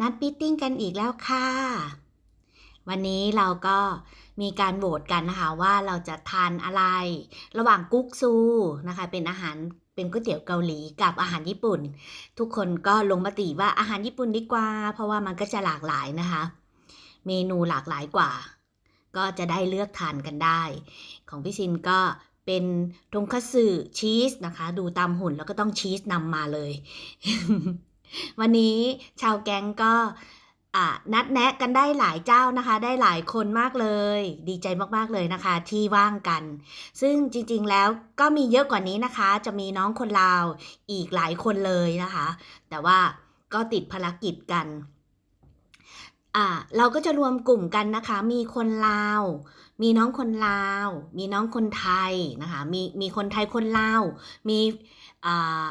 นัดมิทติ้งกันอีกแล้วค่ะ วันนี้เราก็มีการโหวตกันนะคะว่าเราจะทานอะไร ระหว่างกุ๊กซูนะคะ เป็นอาหารเป็นก๋วยเตี๋ยวเกาหลีกับอาหารญี่ปุ่น ทุกคนก็ลงมติว่าอาหารญี่ปุ่นดีกว่า เพราะว่ามันก็จะหลากหลายนะคะ เมนูหลากหลายกว่า ก็จะได้เลือกทานกันได้ ของพี่ซินก็เป็นทงคัตสึชีสนะคะ ดูตามหุ่นแล้วก็ต้องชีสนำมาเลย วันนี้ชาวแก๊งก็นัดแนะกันได้หลายเจ้านะคะ ได้หลายคนมากเลย ดีใจมากๆเลยนะคะ ที่ว่างกัน ซึ่งจริงๆแล้วก็มีเยอะกว่านี้นะคะ จะมีน้องคนลาวอีกหลายคนเลยนะคะ แต่ว่าก็ติดภารกิจกันอ่าเราก็จะรวมกลุ่มกันนะคะ มีคนลาว มีน้องคนลาว มีน้องคนไทยนะคะ มีมีคนไทยคนลาว มีอ่า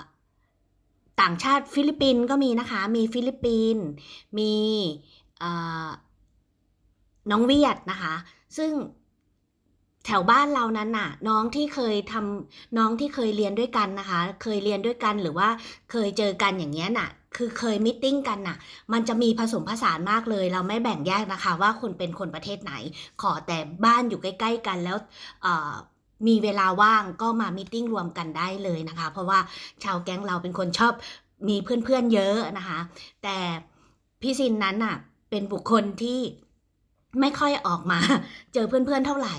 ต่างชาติฟิลิปปินส์ก็มีนะคะ มีฟิลิปปินส์มีน้องเวียดนะคะ ซึ่งแถวบ้านเรานั้นน่ะ น้องที่เคยทำน้องที่เคยเรียนด้วยกันนะคะ เคยเรียนด้วยกันหรือว่าเคยเจอกันอย่างเงี้ยน่ะ คือเคยมิทติ้งกันน่ะ มันจะมีผสมผสานมากเลย เราไม่แบ่งแยกนะคะ ว่าคุณเป็นคนประเทศไหน ขอแต่บ้านอยู่ใกล้ ๆ กันแล้วมีเวลาว่างก็มามิทติ้งรวมกันได้เลยนะคะ เพราะว่าชาวแก๊งเราเป็นคนชอบ มีเพื่อนๆเยอะนะคะ แต่พี่ซินนั้นน่ะเป็นบุคคลที่ไม่ค่อยออกมา เจอเพื่อนๆเท่าไหร่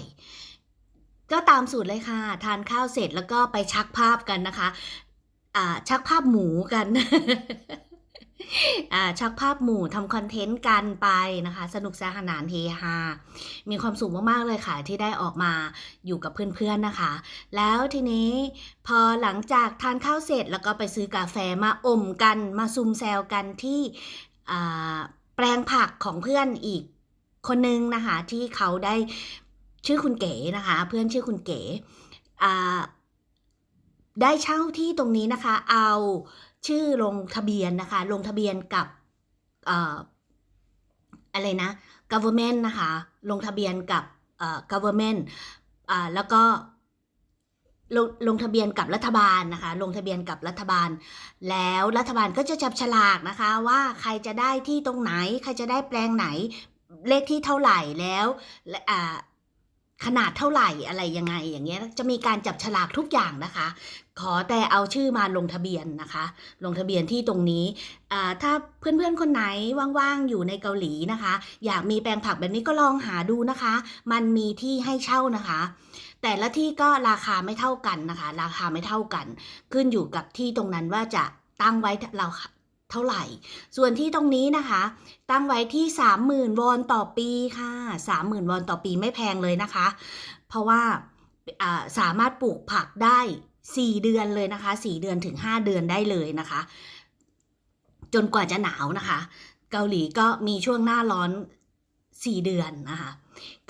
ก็ตามสูตรเลยค่ะ ทานข้าวเสร็จแล้วก็ไปชักภาพกันนะคะ อ่าชักภาพหมูกัน ชักภาพหมู่ทำคอนเทนต์กันไปนะคะ สนุกสนานเฮฮา มีความสุขมาก ๆ เลยค่ะ ที่ได้ออกมาอยู่กับเพื่อน ๆ นะคะ แล้วทีนี้พอหลังจากทานข้าวเสร็จแล้วก็ไปซื้อกาแฟมาอมกันมาซุมแซวกันที่แปลงผักของเพื่อนอีกคนนึงนะคะ ที่เขาได้ชื่อคุณเก๋นะคะ เพื่อนชื่อคุณเก๋ ได้เช่าที่ตรงนี้นะคะ เอาชื่อลงทะเบียนนะคะ ลงทะเบียนกับออะไรนะ government นะคะ ลงทะเบียนกับ government แล้วก็ลงลงทะเบียนกับรัฐบาลนะคะ ลงทะเบียนกับรัฐบาล แล้วรัฐบาลก็จะจับฉลากนะคะ ว่าใครจะได้ที่ตรงไหน ใครจะได้แปลงไหน เลขที่เท่าไหร่แล้วและอ่า ขนาดเท่าไหร่อะไรยังไงอย่างเงี้ยจะมีการจับฉลากทุกอย่างนะคะ ขอแต่เอาชื่อมาลงทะเบียนนะคะ ลงทะเบียนที่ตรงนี้ถ้าเพื่อนๆคนไหนว่างๆอยู่ในเกาหลีนะคะ อยากมีแปลงผักแบบนี้ก็ลองหาดูนะคะ มันมีที่ให้เช่านะคะ แต่ละที่ก็ราคาไม่เท่ากันนะคะ ราคาไม่เท่ากัน ขึ้นอยู่กับที่ตรงนั้นว่าจะตั้งไว้เรา ท่าไหร่ ส่วนที่ตรงนี้นะคะ ตั้งไว้ที่ 30,000 วอนต่อปีค่ะ 30,000 วอนต่อปีไม่แพงเลยนะคะ เพราะว่าสามารถปลูกผักได้ 4 เดือนเลยนะคะ 4 เดือนถึง 5 เดือนได้เลยนะคะ จนกว่าจะหนาวนะคะ เกาหลีก็มีช่วงหน้าร้อน 4 เดือนนะคะ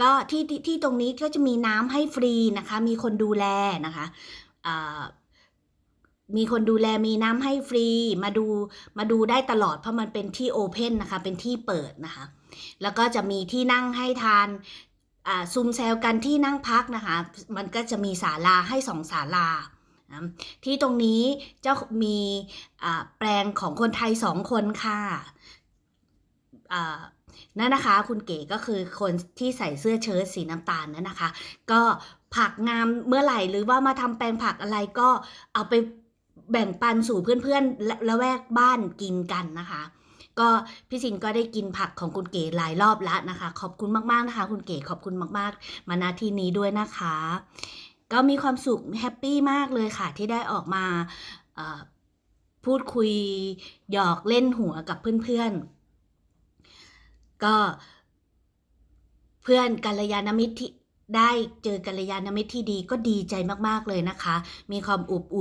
ก็ที่ที่ที่ตรงนี้ก็จะมีน้ำให้ฟรีนะคะ มีคนดูแลนะคะอ่า มีคนดูแลมีน้ำให้ฟรีมาดูมาดูได้ตลอดเพราะมันเป็นที่โอเพนนะคะ เป็นที่เปิดนะคะ แล้วก็จะมีที่นั่งให้ทานซุมแซวกันที่นั่งพักนะคะ มันก็จะมีศาลาให้สองศาลาที่ตรงนี้เจ้ามีแปลงของคนไทยสองคนค่ะนั่นนะคะ คุณเก๋ก็คือคนที่ใส่เสื้อเชิ้ตสีน้ำตาลนั่นนะคะ ก็ผักงามเมื่อไหร่หรือว่ามาทำแปลงผักอะไรก็เอาไป แบ่งปันสู่เพื่อนๆละละแวกบ้านกินกันนะคะ ก็พี่สินก็ได้กินผักของคุณเก๋หลายรอบแล้วนะคะ ขอบคุณมากๆนะคะ คุณเก๋ขอบคุณมากๆ มาณที่นี้ด้วยนะคะ ก็มีความสุขแฮปปี้มากเลยค่ะที่ได้ออกมาพูดคุยหยอกเล่นหัวกับเพื่อนๆ ก็เพื่อนกัลยาณมิตรที่ได้เจอกัลยาณมิตรที่ดีก็ดีใจมากๆเลยนะคะ มีความอบอุ่น